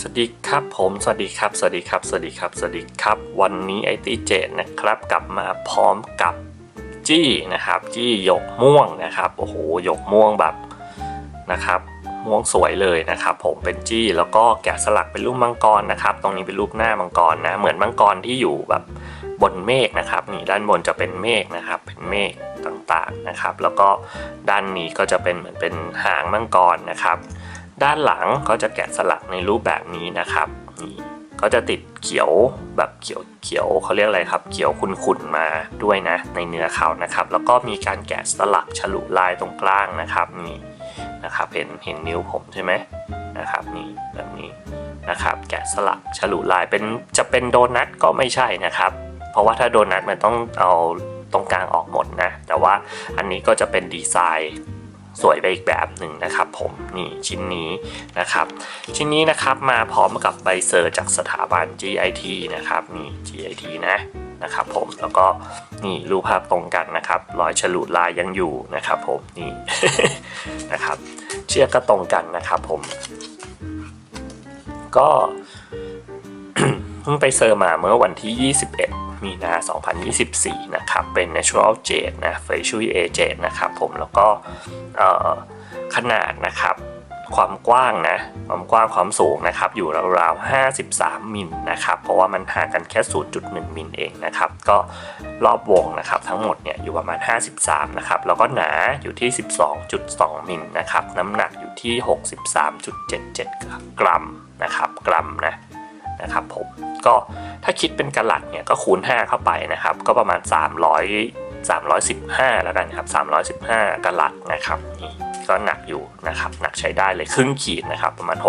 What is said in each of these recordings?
สวัสดีครับผมสวัสดีครับ สวัสดีครับ สวัสดีครับ สวัสดีครับ วันนี้ไอตีเจดนะครับกลับมาพร้อมกับจี้นะครับ จี้หยกม่วงนะครับโอ้โหหยกม่วงแบบนะครับม่วงสวยเลยนะครับผมเป็นจี้แล้วก็แกะสลักเป็นรูปมังกรนะครับ ตรงนี้เป็นรูปหน้ามังกรนะเหมือนมังกรที่อยู่แบบบนเมฆนะครับนี่ด้านบนจะเป็นเมฆนะครับ เป็นเมฆต่างๆนะครับ แล้วก็ด้านนี้ก็จะเป็นเหมือนเป็นหางมังกรนะครับ ด้านหลังก็จะแกะสลักในรูปแบบนี้นะครับนี่ก็จะติดเขียวแบบเขียวเขียวเขาเรียกอะไรครับ เขียวขุ่นๆมาด้วยนะ ในเนื้อเขานะครับ แล้วก็มีการแกะสลักฉลุลายตรงกลางนะครับนี่นะครับเห็นเห็นนิ้วผมใช่ไหมนะครับนี่แบบนี้นะครับแกะสลักฉลุลายเป็นจะเป็นโดนัทก็ไม่ใช่นะครับ เพราะว่าถ้าโดนัทมันต้องเอาตรงกลางออกหมดนะ แต่ว่าอันนี้ก็จะเป็นดีไซน์ สวยไปอีกแบบหนึ่งนะครับ ผมนี่ชิ้นนี้นะครับ ชิ้นนี้นะครับมาพร้อมกับใบเซอร์จากสถาบัน GIT นะครับนี่ GIT นะนะครับผมแล้วก็นี่รูปภาพตรงกันนะครับ รอยฉลุลายยังอยู่นะครับ ผมนี่นะครับ เชือกก็ตรงกันนะครับ ผม ก็ เพิ่งไปเซอร์มาเมื่อวันที่ 21 มีนา 2024 นะครับ เป็น Natural Jade นะ f a c i a l A Jade นะครับผม แล้วก็ขนาดนะครับ ความกว้างนะ ความกว้างความสูงนะครับ อยู่ราวๆ 53 มิลนะครับ เพราะว่ามันห่างกันแค่ 0.1 มิลเองนะครับ ก็รอบวงนะครับ ทั้งหมดเนี่ยอยู่ประมาณ 53 นะครับ แล้วก็หนาอยู่ที่ 12.2 มิลนะครับ น้ำหนักอยู่ที่ 63.77 กรัมนะครับ กรัมนะ นะครับผมก็ถ้าคิดเป็นกลัดเนี่ยก็คูณ 5 เข้าไปนะครับ ก็ประมาณ 300 315 แล้วกันครับ 315กลัดนะครับนี่ก็หนักอยู่นะครับ หนักใช้ได้เลยครึ่งขีดนะครับ ประมาณ 6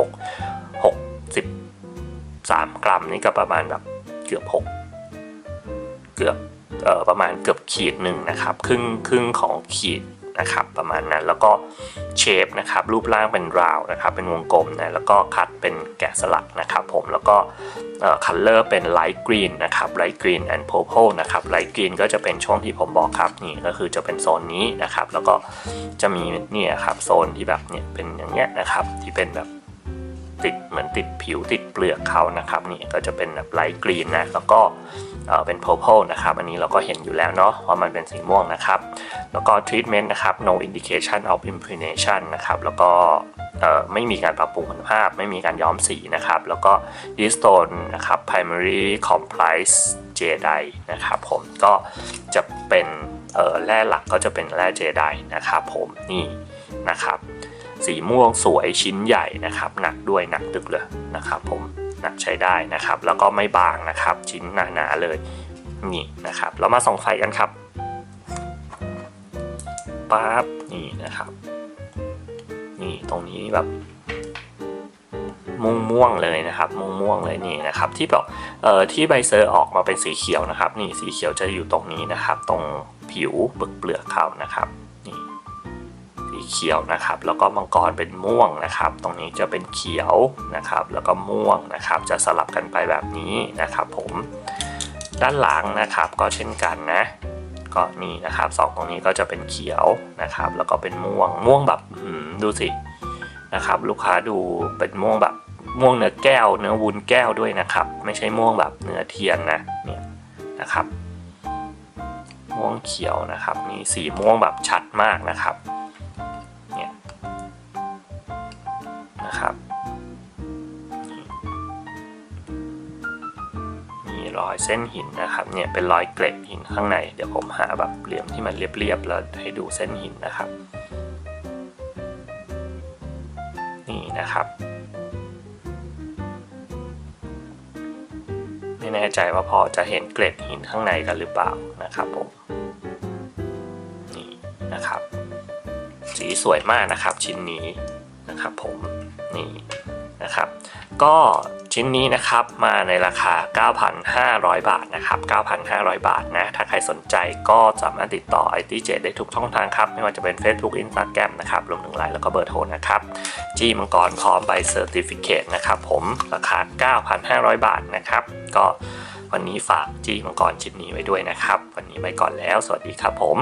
63 กรัมนี่ก็ประมาณแบบเกือบ 6 เกือบเอ่อประมาณเกือบขีดหนึ่งนะครับ ครึ่งครึ่งของขีด นะครับประมาณนั้นแล้วก็เชฟนะครับรูปร่างเป็นราวนะครับเป็นวงกลมนะแล้วก็คัดเป็นแกะสลักนะครับผมแล้วก็คัลเลอร์เป็นไลท์กรีนนะครับไลท์กรีนแอนด์โพเพลนะครับไลท์กรีนก็จะเป็นช่วงที่ผมบอกครับนี่ก็คือจะเป็นโซนนี้นะครับแล้วก็จะมีเนี่ยครับโซนที่แบบเนี่ยเป็นอย่างเงี้ยนะครับที่เป็นแบบ ติดเหมือนติดผิวติดเปลือกเขานะครับนี่ก็จะเป็นแบบไลท์กรีนนะแล้วก็เเป็น purple นะครับอันนี้เราก็เห็นอยู่แล้วเนาะว่ามันเป็นสีม่วงนะครับ แล้วก็ treatment นะครับ no indication of impregnation นะครับแล้วก็ไม่มีการปรับปรุงคุณภาพ ไม่มีการย้อมสีนะครับ แล้วก็ y e s t o n นะครับ primary comprise jade นะครับผมก็จะเป็นแร่หลักก็จะเป็นแร่ jade นะครับผมนี่นะครับ สีม่วงสวยชิ้นใหญ่นะครับ หนักด้วยหนักตึกเลยนะครับ ผมหนักใช้ได้นะครับ แล้วก็ไม่บางนะครับ ชิ้นหนาๆเลยนี่นะครับ เรามาส่องไฟกันครับปั๊บนี่นะครับ นี่ตรงนี้แบบม่วงม่วงเลยนะครับม่วงม่วงเลยนี่นะครับ ที่แบบเอ่อที่ใบเซอร์ออกมาเป็นสีเขียวนะครับ นี่สีเขียวจะอยู่ตรงนี้นะครับ ตรงผิวเปลือกเปลือกเขานะครับ สีเขียวนะครับ แล้วก็มังกรเป็นม่วงนะครับ ตรงนี้จะเป็นเขียวนะครับ แล้วก็ม่วงนะครับ จะสลับกันไปแบบนี้นะครับผมด้านหลังนะครับก็เช่นกันนะก็นี่นะครับสองตรงนี้ก็จะเป็นเขียวนะครับ แล้วก็เป็นม่วงม่วงแบบดูสินะครับ ลูกค้าดูเป็นม่วงแบบม่วงเนื้อแก้ว เนื้อวุ้นแก้วด้วยนะครับ ไม่ใช่ม่วงแบบเนื้อเทียนนะเนี่ยนะครับ ม่วงเขียวนะครับนี่สีม่วงแบบชัดมากนะครับ รอยเส้นหินนะครับเนี่ยเป็นรอยเกล็ดหินข้างใน เดี๋ยวผมหาแบบเหลี่ยมที่มันเรียบๆแล้วให้ดูเส้นหินนะครับ นี่นะครับไม่แน่ใจว่าพอจะเห็นเกล็ดหินข้างในกันหรือเปล่านะครับผมนี่นะครับ สีสวยมากนะครับชิ้นนี้นะครับผมนี่ นะครับ ก็ชิ้นนี้นะครับมาในราคา 9,500 บาทนะครับ 9,500 บาทนะ ถ้าใครสนใจก็สามารถติดต่อ i t j ได้ทุกช่องทางครับ ไม่ว่าจะเป็น Facebook Instagram นะครับ รวมถึงไลน์แล้วก็เบอร์โทรนะครับ จีมังกรพร้อมใบเซอร์ติฟิเคตนะครับผม ราคา 9,500 บาทนะครับ ก็วันนี้ฝากจีมังกรชิ้นนี้ไว้ด้วยนะครับ วันนี้ไปก่อนแล้ว สวัสดีครับผม